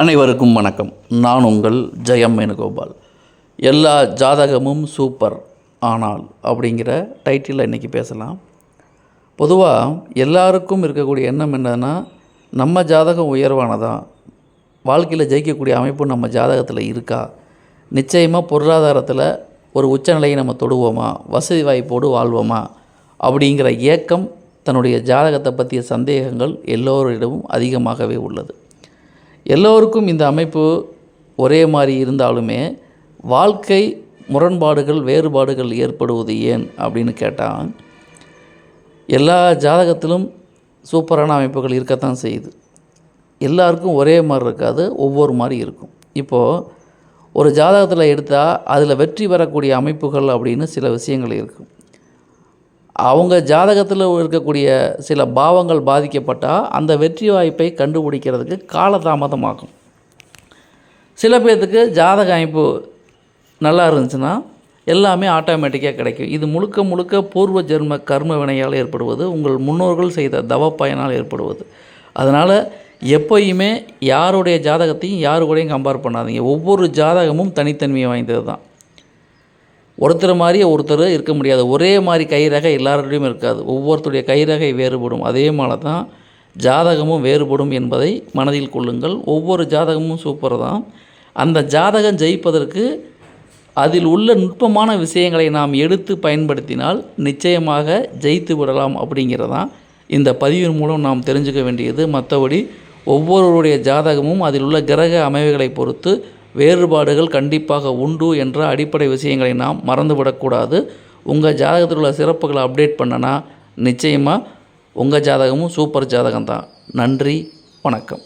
அனைவருக்கும் வணக்கம். நான் உங்கள் ஜெயம் வேணுகோபால். எல்லா ஜாதகமும் சூப்பர் ஆனால் அப்படிங்கிற டைட்டிலில் இன்றைக்கி பேசலாம். பொதுவாக எல்லாருக்கும் இருக்கக்கூடிய எண்ணம் என்னன்னா நம்ம ஜாதகம் உயர்வானதா? வாழ்க்கையில் ஜெயிக்கக்கூடிய அமைப்பு நம்ம ஜாதகத்தில் இருக்கா? நிச்சயமாக பொருளாதாரத்தில் ஒரு உச்சநிலையை நம்ம தொடுவோமா? வசதி வாய்ப்போடு வாழ்வோமா? அப்படிங்கிற ஏக்கம் தன்னுடைய ஜாதகத்தை பற்றிய சந்தேகங்கள் எல்லோரிடமும் அதிகமாகவே உள்ளது. எல்லோருக்கும் இந்த அமைப்பு ஒரே மாதிரி இருந்தாலுமே வாழ்க்கை முரண்பாடுகள் வேறுபாடுகள் ஏற்படுவது ஏன் அப்படின்னு கேட்டால் எல்லா ஜாதகத்திலும் சூப்பரான அமைப்புகள் இருக்கத்தான் செய்யுது. எல்லாருக்கும் ஒரே மாதிரி இருக்காது ஒவ்வொரு மாதிரி இருக்கும். இப்போது ஒரு ஜாதகத்தில் எடுத்தால் அதில் வெற்றி பெறக்கூடிய அமைப்புகள் அப்படின்னு சில விஷயங்கள் இருக்கும். அவங்க ஜாதகத்தில் இருக்கக்கூடிய சில பாவங்கள் பாதிக்கப்பட்டால் அந்த வெற்றி வாய்ப்பை கண்டுபிடிக்கிறதுக்கு காலதாமதமாகும் சில பேர்த்துக்கு ஜாதக அமைப்பு நல்லா இருந்துச்சுன்னா எல்லாமே ஆட்டோமேட்டிக்காக கிடைக்கும். இது முழுக்க முழுக்க பூர்வ ஜென்ம கர்ம வினையால் ஏற்படுவது உங்கள் முன்னோர்கள் செய்த தவப்பயனால் ஏற்படுவது. அதனால் எப்பயுமே யாருடைய ஜாதகத்தையும் யாரு கூடயும் கம்பேர் பண்ணாதீங்க. ஒவ்வொரு ஜாதகமும் தனித்தன்மையை வாய்ந்தது தான் ஒருத்தர் மாதிரியே ஒருத்தர் இருக்க முடியாது. ஒரே மாதிரி கைரகை எல்லாரோடையும் இருக்காது. ஒவ்வொருத்தருடைய கைரகை வேறுபடும். அதே மாதிரி தான் ஜாதகமும் வேறுபடும் என்பதை மனதில் கொள்ளுங்கள். ஒவ்வொரு ஜாதகமும் சூப்பர் தான். அந்த ஜாதகம் ஜெயிப்பதற்கு அதில் உள்ள நுட்பமான விஷயங்களை நாம் எடுத்து பயன்படுத்தினால் நிச்சயமாக ஜெயித்து விடலாம் அப்படிங்கிறதான் இந்த பதிவின் மூலம் நாம் தெரிஞ்சுக்க வேண்டியது. மற்றபடி ஒவ்வொருவருடைய ஜாதகமும் அதில் உள்ள கிரக அமைவுகளை பொறுத்து வேறுபாடுகள் கண்டிப்பாக உண்டு என்ற அடிப்படை விஷயங்களை நாம் மறந்துவிடக்கூடாது. உங்கள் ஜாதகத்தில் உள்ள சிறப்புகளை அப்டேட் பண்ணனா நிச்சயமாக உங்கள் ஜாதகமும் சூப்பர் ஜாதகம் தான் நன்றி வணக்கம்.